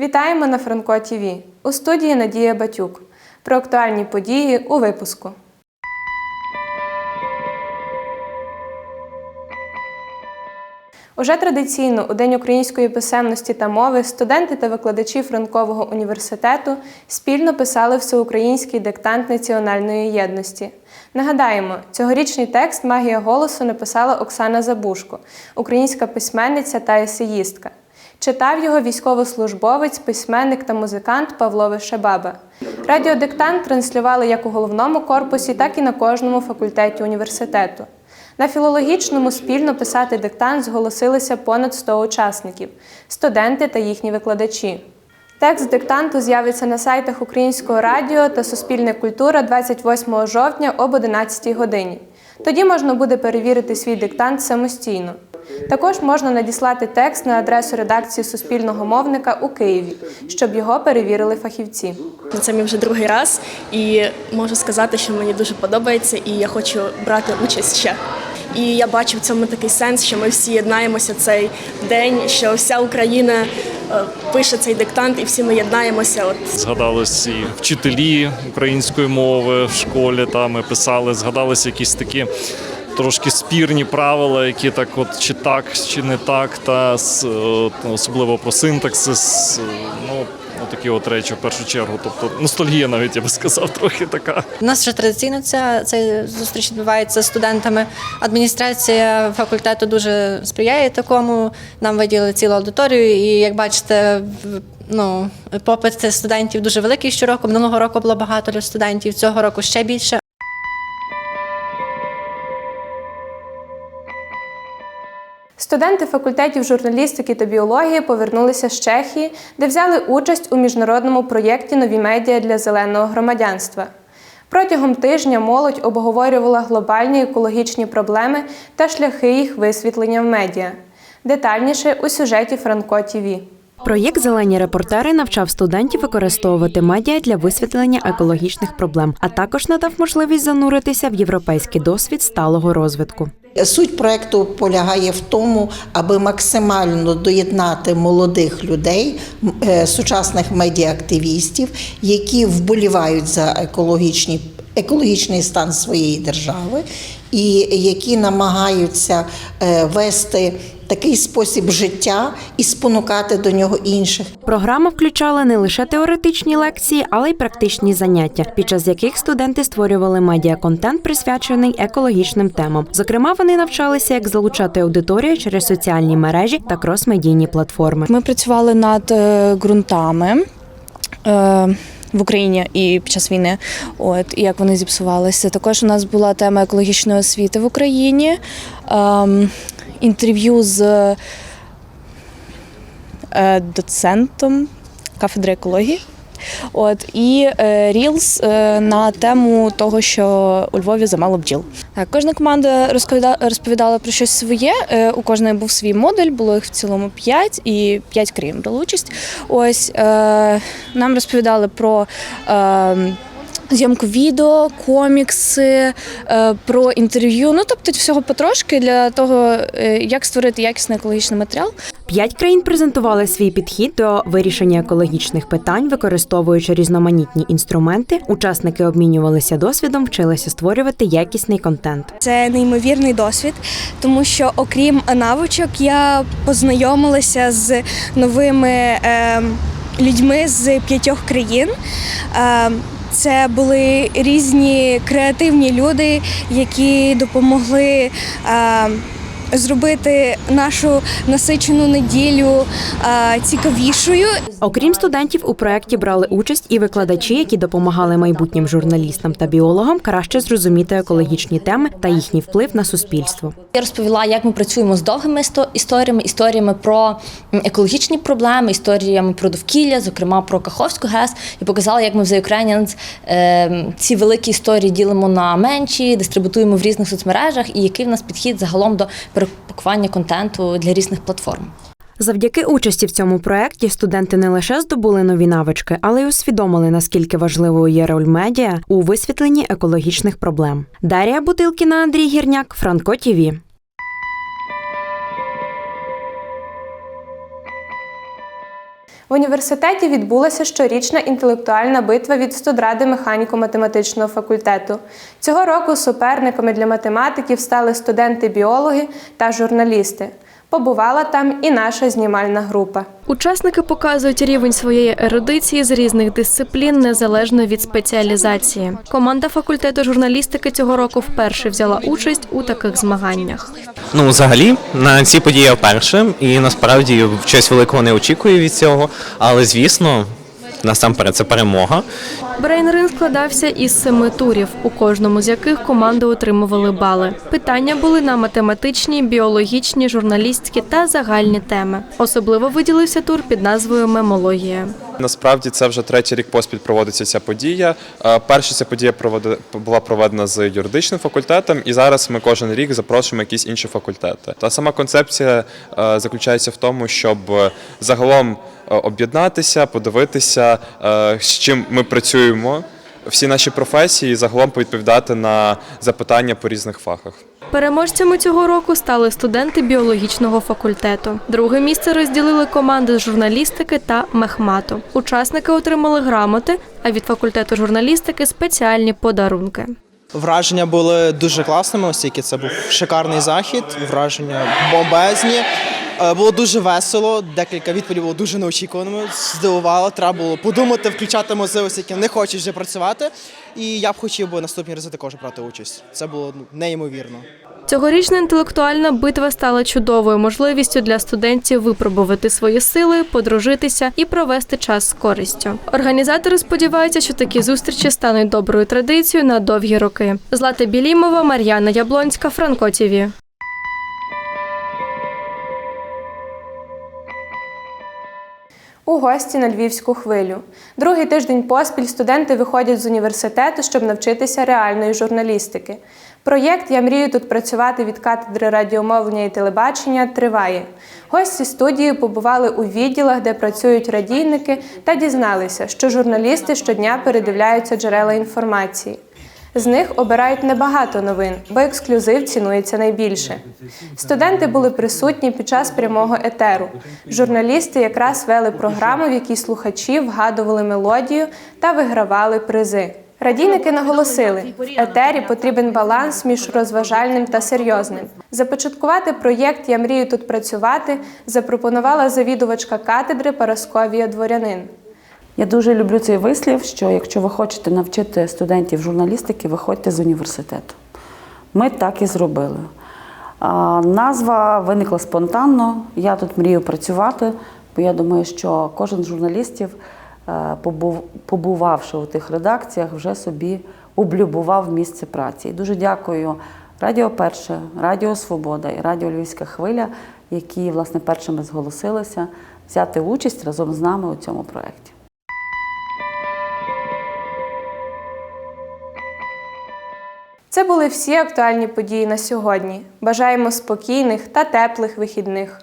Вітаємо на Франко ТВ. У студії Надія Батюк. Про актуальні події у випуску. Уже традиційно у День української писемності та мови студенти та викладачі Франкового університету спільно писали всеукраїнський диктант національної єдності. Нагадаємо, цьогорічний текст Магія голосу написала Оксана Забушко, українська письменниця та есеїстка. Читав його військовослужбовець, письменник та музикант Павло Вишебаба. Радіодиктант транслювали як у головному корпусі, так і на кожному факультеті університету. На філологічному спільно писати диктант зголосилися понад 100 учасників студенти та їхні викладачі. Текст диктанту з'явиться на сайтах Українського радіо та Суспільне культура 28 жовтня об 11 годині. Тоді можна буде перевірити свій диктант самостійно. Також можна надіслати текст на адресу редакції Суспільного мовника у Києві, щоб його перевірили фахівці. Це мій вже другий раз, і можу сказати, що мені дуже подобається, і я хочу брати участь ще. І я бачу в цьому такий сенс, що ми всі єднаємося цей день, що вся Україна е, пише цей диктант, і всі ми єднаємося. От Згадались і вчителі української мови в школі. Та ми писали, згадалися якісь такі трошки спірні правила, які так, от чи так, чи не так, та с- особливо про синтаксис. е, Ну, такі от речі в першу чергу. Тобто ностальгія навіть я би сказав, трохи така. У нас вже традиційно ця, ця зустріч відбувається з студентами. Адміністрація факультету дуже сприяє такому. Нам виділили цілу аудиторію, і як бачите, ну, попит студентів дуже великий щороку. Минулого року було багато студентів, цього року ще більше. Студенти факультетів журналістики та біології повернулися з Чехії, де взяли участь у міжнародному проєкті Нові медіа для зеленого громадянства. Протягом тижня молодь обговорювала глобальні екологічні проблеми та шляхи їх висвітлення в медіа. Детальніше у сюжеті Франко ТІВІ. Проєкт Зелені репортери навчав студентів використовувати медіа для висвітлення екологічних проблем, а також надав можливість зануритися в європейський досвід сталого розвитку. Суть проекту полягає в тому, аби максимально доєднати молодих людей, е, сучасних медіаактивістів, які вболівають за екологічні, екологічний стан своєї держави, і які намагаються е, вести такий спосіб життя і спонукати до нього інших. Програма включала не лише теоретичні лекції, але й практичні заняття, під час яких студенти створювали медіаконтент, присвячений екологічним темам. Зокрема, вони навчалися, як залучати аудиторію через соціальні мережі та крос-медійні платформи. Ми працювали над е, ґрунтами. В Україні і під час війни, от і як вони зіпсувалися. Також у нас була тема екологічної освіти в Україні, ем, інтерв'ю з е, доцентом кафедри екології. От і е, Reels е, на тему того, що у Львові замало бджіл. Так, кожна команда розповідала, розповідала про щось своє. Е, у кожної був свій модуль, було їх в цілому п'ять, і п'ять країн брали участь. Ось нам розповідали про. Зйомку відео, комікси, е, про інтерв'ю. Ну тобто всього потрошки для того, е, як створити якісний екологічний матеріал. П'ять країн презентували свій підхід до вирішення екологічних питань, використовуючи різноманітні інструменти. Учасники обмінювалися досвідом, вчилися створювати якісний контент. Це неймовірний досвід, тому що окрім навичок, я познайомилася з новими е, людьми з п'ятьох країн. Це були різні креативні люди, які допомогли е, зробити нашу насичену неділю цікавішою. Окрім студентів, у проєкті брали участь і викладачі, які допомагали майбутнім журналістам та біологам краще зрозуміти екологічні теми та їхній вплив на суспільство. Я розповіла, як ми працюємо з довгими істо- історіями, історіями про екологічні проблеми, історіями про довкілля, зокрема про Каховську ГЕС, і показала, як ми в The Ukrainians е, ці великі історії ділимо на менші, дистрибутуємо в різних соцмережах, і який в нас підхід загалом до перепакування контенту для різних платформ. Завдяки участі в цьому проєкті студенти не лише здобули нові навички, але й усвідомили, наскільки важливою є роль медіа у висвітленні екологічних проблем. Дарія Бутилкіна, Андрій Гірняк, Франко Тіві. В університеті відбулася щорічна інтелектуальна битва від студради механіко-математичного факультету. Цього року суперниками для математиків стали студенти-біологи та журналісти. Побувала там і наша знімальна група. Учасники показують рівень своєї ерудиції з різних дисциплін незалежно від спеціалізації. Команда факультету журналістики цього року вперше взяла участь у таких змаганнях. Ну, взагалі, на ці події я вперше, і насправді щось великого не очікую від цього. Але звісно, насамперед це перемога. Брейнринг складався із семи турів, у кожному з яких команди отримували бали. Питання були на математичні, біологічні, журналістські та загальні теми. Особливо виділився тур під назвою Мемологія. Насправді це вже третій рік поспіль проводиться ця подія. Е, Перша ця подія була проведена з юридичним факультетом, і зараз ми кожен рік запрошуємо якісь інші факультети. Та сама концепція е, заключається в тому, щоб е, загалом об'єднатися, подивитися, е, з чим ми працюємо, всі наші професії, і загалом відповідати на запитання по різних фахах. Переможцями цього року стали студенти біологічного факультету. Друге місце розділили команди з журналістики та мехмату. Учасники отримали грамоти, а від факультету журналістики спеціальні подарунки. Враження були дуже класними, оскільки це був шикарний захід, враження бомбезні. Е, Було дуже весело, декілька відповідей було дуже неочікуваними, здивувало. Треба було подумати, включати можливості, які не хочуть вже працювати. І я б хотів би наступні рази також брати участь. Це було неймовірно. Цьогорічна інтелектуальна битва стала чудовою можливістю для студентів випробувати свої сили, подружитися і провести час з користю. Організатори сподіваються, що такі зустрічі стануть доброю традицією на довгі роки. Злата Білімова, Мар'яна Яблонська, Франко ТІВІ. У гості на львівську хвилю. Другий тиждень поспіль студенти виходять з університету, щоб навчитися реальної журналістики. Проєкт Я мрію тут працювати від катедри радіомовлення і телебачення триває. Гості студії побували у відділах, де працюють радійники, та дізналися, що журналісти щодня передивляються джерела інформації. З них обирають небагато новин, бо ексклюзив цінується найбільше. Студенти були присутні під час прямого етеру. Журналісти якраз вели програму, в якій слухачі вгадували мелодію та вигравали призи. Радійники наголосили, етері потрібен баланс між розважальним та серйозним. Започаткувати проєкт Я мрію тут працювати запропонувала завідувачка катедри Парасковія Дворянин. Я дуже люблю цей вислів, що якщо ви хочете навчити студентів журналістики, виходьте з університету. Ми так і зробили. Назва виникла спонтанно. Я тут мрію працювати, бо я думаю, що кожен з журналістів, е, побувавши у тих редакціях, вже собі облюбував місце праці. І дуже дякую Радіо Перше, Радіо Свобода і Радіо Львівська хвиля, які власне першими зголосилися взяти участь разом з нами у цьому проєкті. Це були всі актуальні події на сьогодні. Бажаємо спокійних та теплих вихідних.